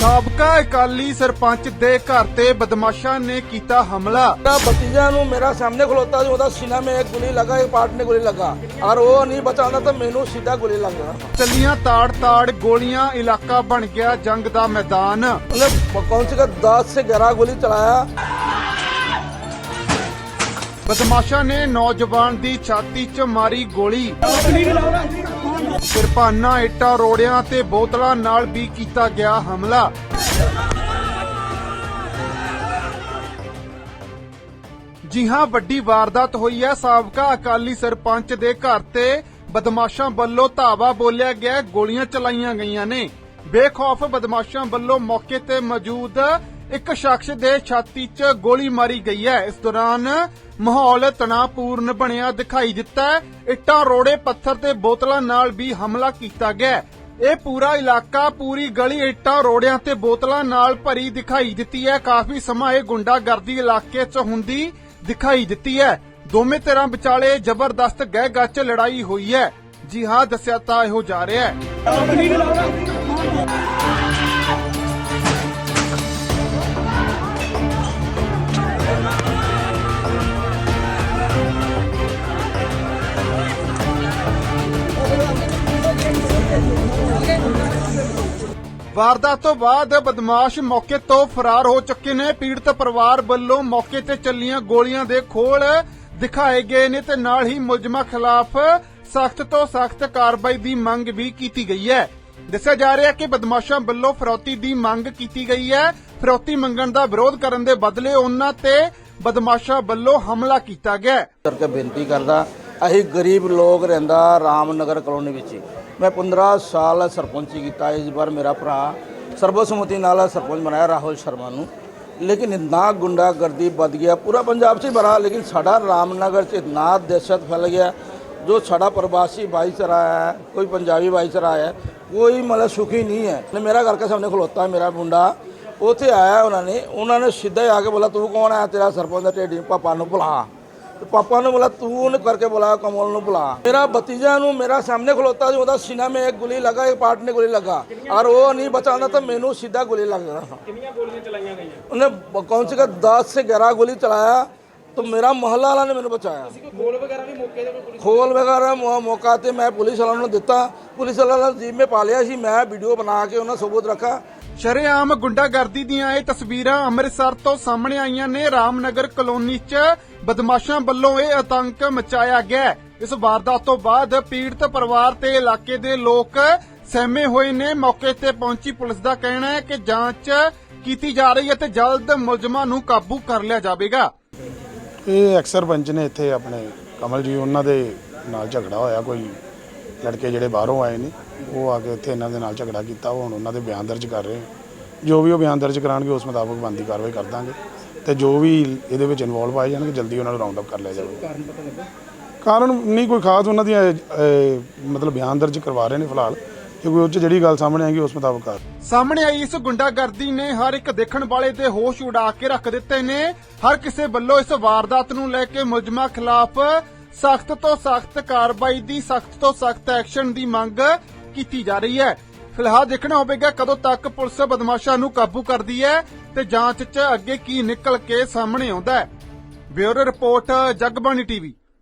ਸਾਬਕਾ ਅਕਾਲੀ ਸਰਪੰਚ ਦੇ ਘਰ ਤੇ ਬਦਮਾਸ਼ਾਂ ਨੇ ਕੀਤਾ ਹਮਲਾ मेरा भतीजा नु मेरा सामने खलोता जो सीना में एक गोली लगा एक पार्ट में गोली लगा और वो नहीं बचाना तो मैनू सीधा गोली लग गया ਚੱਲੀਆਂ ਤਾੜ-ਤਾੜ ਗੋਲੀਆਂ ਇਲਾਕਾ ਬਣ ਗਿਆ ਜੰਗ ਦਾ ਮੈਦਾਨ उन्हें कौन सी का दस से ग्यारह गोली चलाया ਬਦਮਾਸ਼ਾਂ ਨੇ ਨੌਜਵਾਨ ਦੀ ਛਾਤੀ 'ਚ ਮਾਰੀ ਗੋਲੀ ਕਿਰਪਾਨਾਂ, ਇੱਟਾਂ, ਰੋੜਿਆਂ ਤੇ ਬੋਤਲਾਂ ਨਾਲ ਵੀ ਕੀਤਾ ਗਿਆ ਹਮਲਾ। ਜੀ ਹਾਂ, ਵੱਡੀ ਵਾਰਦਾਤ ਹੋਈ ਹੈ। ਸਾਬਕਾ ਅਕਾਲੀ ਸਰਪੰਚ ਦੇ ਘਰ ਤੇ ਬਦਮਾਸ਼ਾਂ ਵੱਲੋਂ ਧਾਵਾ ਬੋਲਿਆ ਗਿਆ ਗੋਲੀਆਂ ਚਲਾਈਆਂ ਗਈਆਂ ਨੇ। ਬੇਖੌਫ ਬਦਮਾਸ਼ਾਂ ਵੱਲੋਂ ਮੌਕੇ ਤੇ ਮੌਜੂਦ ਇੱਕ ਸ਼ਖਸ ਦੇ ਛਾਤੀ 'ਚ ਗੋਲੀ ਮਾਰੀ ਗਈ ਹੈ। ਇਸ ਦੌਰਾਨ ਮਾਹੌਲ ਤਣਾਅਪੂਰਨ ਬਣਿਆ ਦਿਖਾਈ ਦਿੱਤਾ ਇੱਟਾਂ, ਰੋੜੇ, ਪੱਥਰ ਤੇ ਬੋਤਲਾਂ ਨਾਲ ਵੀ ਹਮਲਾ ਕੀਤਾ ਗਿਆ ਇਹ ਪੂਰਾ ਇਲਾਕਾ, ਪੂਰੀ ਗਲੀ ਇੱਟਾਂ, ਰੋੜਿਆਂ ਤੇ ਬੋਤਲਾਂ ਨਾਲ ਭਰੀ ਦਿਖਾਈ ਦਿੱਤੀ ਹੈ। ਕਾਫੀ ਸਮਾਂ ਇਹ ਗੁੰਡਾਗਰਦੀ ਇਲਾਕੇ 'ਚ ਹੁੰਦੀ ਦਿਖਾਈ ਦਿੱਤੀ ਹੈ। ਦੋਵੇਂ ਧਿਰਾਂ ਵਿਚਾਲੇ ਜ਼ਬਰਦਸਤ ਗਹਿ ਗੱਚ ਲੜਾਈ ਹੋਈ ਹੈ। ਜੀ ਹਾਂ, ਦੱਸਿਆ ਤਾਂ ਇਹੋ ਜਾ ਰਿਹਾ ਹੈ। ਵਾਰਦਾਤ ਤੋਂ ਬਾਅਦ ਬਦਮਾਸ਼ ਮੌਕੇ ਤੋਂ ਫਰਾਰ ਹੋ ਚੁੱਕੇ ਨੇ। ਪੀੜਤ ਪਰਿਵਾਰ ਵੱਲੋਂ ਮੌਕੇ ਤੇ ਚੱਲੀਆਂ ਗੋਲੀਆਂ ਦੇ ਖੋਲ ਦਿਖਾਏ ਗਏ ਨੇ ਤੇ ਨਾਲ ਹੀ ਮੁਲਜ਼ਮਾਂ ਖਿਲਾਫ ਸਖਤ ਤੋਂ ਸਖਤ ਕਾਰਵਾਈ ਦੀ ਮੰਗ ਵੀ ਕੀਤੀ ਗਈ ਹੈ। ਦੱਸਿਆ ਜਾ ਰਿਹਾ ਹੈ ਕਿ ਬਦਮਾਸ਼ਾਂ ਵੱਲੋਂ ਫਰੌਤੀ ਦੀ ਮੰਗ ਕੀਤੀ ਗਈ ਹੈ। ਫਰੌਤੀ ਮੰਗਣ ਦਾ ਵਿਰੋਧ ਕਰਨ ਦੇ ਬਦਲੇ ਉਹਨਾਂ ਤੇ ਬਦਮਾਸ਼ਾਂ ਵੱਲੋਂ ਹਮਲਾ ਕੀਤਾ ਗਿਆ ਕਰਕੇ ਬੇਨਤੀ ਕਰਦਾ, ਅਸੀਂ ਗਰੀਬ ਲੋਕ ਰਹਿੰਦਾ ਰਾਮਨਗਰ ਕਲੋਨੀ ਵਿੱਚ ਹੀ। ਮੈਂ 15 ਸਾਲ ਸਰਪੰਚੀ ਕੀਤਾ ਇਸ ਵਾਰ ਮੇਰਾ ਭਰਾ ਸਰਬਸੰਮਤੀ ਨਾਲ ਸਰਪੰਚ ਬਣਾਇਆ ਰਾਹੁਲ ਸ਼ਰਮਾ ਨੂੰ। ਲੇਕਿਨ ਇੰਨਾ ਗੁੰਡਾਗਰਦੀ ਵੱਧ ਗਿਆ, ਪੂਰਾ ਪੰਜਾਬ 'ਚ ਹੀ ਬੜਾ, ਲੇਕਿਨ ਸਾਡਾ ਰਾਮਨਗਰ 'ਚ ਇੰਨਾ ਦਹਿਸ਼ਤ ਫੈਲ ਗਿਆ, ਜੋ ਸਾਡਾ ਪ੍ਰਵਾਸੀ ਭਾਈਚਾਰਾ ਹੈ, ਕੋਈ ਪੰਜਾਬੀ ਭਾਈਚਾਰਾ ਹੈ, ਕੋਈ ਮਤਲਬ ਸੁਖੀ ਨਹੀਂ ਹੈ। ਨੇ ਮੇਰਾ ਘਰ ਕੇ ਸਾਹਮਣੇ ਖਲੋਤਾ, ਮੇਰਾ ਮੁੰਡਾ, ਉੱਥੇ ਆਇਆ ਉਹਨਾਂ ਨੇ ਉਹਨਾਂ ਨੇ ਸਿੱਧਾ ਹੀ ਆ ਕੇ ਬੋਲਾ ਤੂੰ ਕੌਣ ਹੈ? ਤੇਰਾ ਸਰਪੰਚ ਦਾ ਢੇਡੀ ਪਾਪਾ ਨੂੰ ਬੁਲਾ। पापा ने बोला तू ने करके बोला कमल ने बोला मेरा भतीजा नु मेरा सामने खलोता जो ਉਹਦਾ ਸੀਨਾ ਮੇ ਇੱਕ ਗੋਲੀ ਲਗਾ ਇੱਕ ਪਾਰਟ ਨੇ ਗੋਲੀ ਲਗਾ ਔਰ ਉਹ ਨਹੀਂ ਬਚਾਉਂਦਾ ਤਾਂ ਮੈਨੂੰ ਸਿੱਧਾ ਗੋਲੀ ਲੱਗ ਜਾਣਾ ਕਿੰਨੀਆਂ ਗੋਲੀਆਂ ਚਲਾਈਆਂ ਗਈਆਂ ਉਹਨੇ ਕੌਣ ਸੀ ਕਿ 10 ਸੇ 11 ਗੋਲੀ ਚਲਾਇਆ तो मेरा मोहल्ला वाला ने मैंने बचाया खोल वगैरह भी मौके पे खोल वगैरह मौका ते मैं पुलिस वालों ने दिता पुलिस वाला जीप में पा लिया सी मैं वीडियो बना के उन्हें सबूत रखा ਸ਼ਰੇਆਮ ਗੁੰਡਾਗਰਦੀ ਦੀਆਂ ਇਹ ਤਸਵੀਰਾਂ ਅੰਮ੍ਰਿਤਸਰ ਤੋਂ ਸਾਹਮਣੇ ਆਈਆਂ ਨੇ। ਰਾਮਨਗਰ ਕਲੋਨੀ 'ਚ ਬਦਮਾਸ਼ਾਂ ਵੱਲੋਂ ਇਹ ਆਤੰਕ ਮਚਾਇਆ ਗਿਆ ਇਸ ਵਾਰਦਾਤ ਤੋਂ ਬਾਅਦ ਪੀੜਤ ਪਰਿਵਾਰ ਤੇ ਇਲਾਕੇ ਦੇ ਲੋਕ ਸਹਿਮੇ ਹੋਏ ਨੇ। ਮੌਕੇ ਤੇ ਪਹੁੰਚੀ ਪੁਲਿਸ ਦਾ ਕਹਿਣਾ ਹੈ ਕਿ ਜਾਂਚ ਕੀਤੀ ਜਾ ਰਹੀ ਹੈ ਤੇ ਜਲਦ ਮੁਲਜ਼ਮਾਂ ਨੂੰ ਕਾਬੂ ਕਰ ਲਿਆ ਜਾਵੇਗਾ। ਇਹ ਅਕਸਰ ਪੰਚ ਨੇ ਇੱਥੇ ਆਪਣੇ ਕਮਲ ਜੀ ਉਹਨਾਂ ਦੇ ਨਾਲ ਝਗੜਾ ਹੋਇਆ ਕੋਈ ਲੜਕੇ ਜਿਹੜੇ ਬਾਹਰੋਂ ਆਏ ਨੇ ਉਹ ਆ ਕੇ ਇੱਥੇ ਇਹਨਾਂ ਦੇ ਨਾਲ ਝਗੜਾ ਕੀਤਾ ਉਹ ਹੁਣ ਉਹਨਾਂ ਦੇ ਬਿਆਨ ਦਰਜ ਕਰ ਰਹੇ ਆ। ਜੋ ਵੀ ਉਹ ਬਿਆਨ ਦਰਜ ਕਰਾਣਗੇ ਉਸ ਮੁਤਾਬਕ ਬਣਦੀ ਕਾਰਵਾਈ ਕਰ ਦਾਂਗੇ। ਤੇ ਜੋ ਵੀ ਇਹਦੇ ਵਿੱਚ ਇਨਵੋਲਵ ਆਏ ਜਾਣਗੇ ਜਲਦੀ ਉਹਨਾਂ ਨੂੰ ਰਾਉਂਡ ਅਪ ਕਰ ਲਿਆ ਜਾਵੇਗਾ ਕਾਰਨ ਨਹੀਂ ਕੋਈ ਖਾਸ ਉਹਨਾਂ ਦੀਆਂ ਅਹ, ਮਤਲਬ ਬਿਆਨ ਦਰਜ ਕਰਵਾ ਰਹੇ ਨੇ ਫਿਲਹਾਲ। ਕੋਈ ਉਹ 'ਚ ਜਿਹੜੀ ਗੱਲ ਸਾਹਮਣੇ ਆਏਗੀ ਉਸ ਮੁਤਾਬਕ ਕਰ। ਸਾਹਮਣੇ ਆਈ ਇਸ ਗੁੰਡਾਗਰਦੀ ਨੇ ਹਰ ਇੱਕ ਦੇਖਣ ਵਾਲੇ ਦੇ ਹੋਸ਼ ਉਡਾ ਕੇ ਰੱਖ ਦਿੱਤੇ ਨੇ। ਹਰ ਕਿਸੇ ਵੱਲੋਂ ਇਸ ਵਾਰਦਾਤ ਨੂੰ ਲੈ ਕੇ ਮੁਲਜ਼ਮਾਂ ਖਿਲਾਫ ਸਖਤ ਤੋਂ ਸਖਤ ਕਾਰਵਾਈ ਦੀ, ਸਖਤ ਤੋਂ ਸਖਤ ਐਕਸ਼ਨ ਦੀ ਮੰਗ ਕੀਤੀ ਜਾ ਰਹੀ ਹੈ। ਫਿਲਹਾਲ ਦੇਖਣਾ ਹੋਵੇਗਾ ਕਦੋਂ ਤੱਕ ਪੁਲਿਸ ਬਦਮਾਸ਼ਾਂ ਨੂੰ ਕਾਬੂ ਕਰਦੀ ਹੈ ਤੇ ਜਾਂਚ 'ਚ ਅੱਗੇ ਕੀ ਨਿਕਲ ਕੇ ਸਾਹਮਣੇ ਆਉਂਦਾ ਹੈ। Bureau report, Jagbani TV.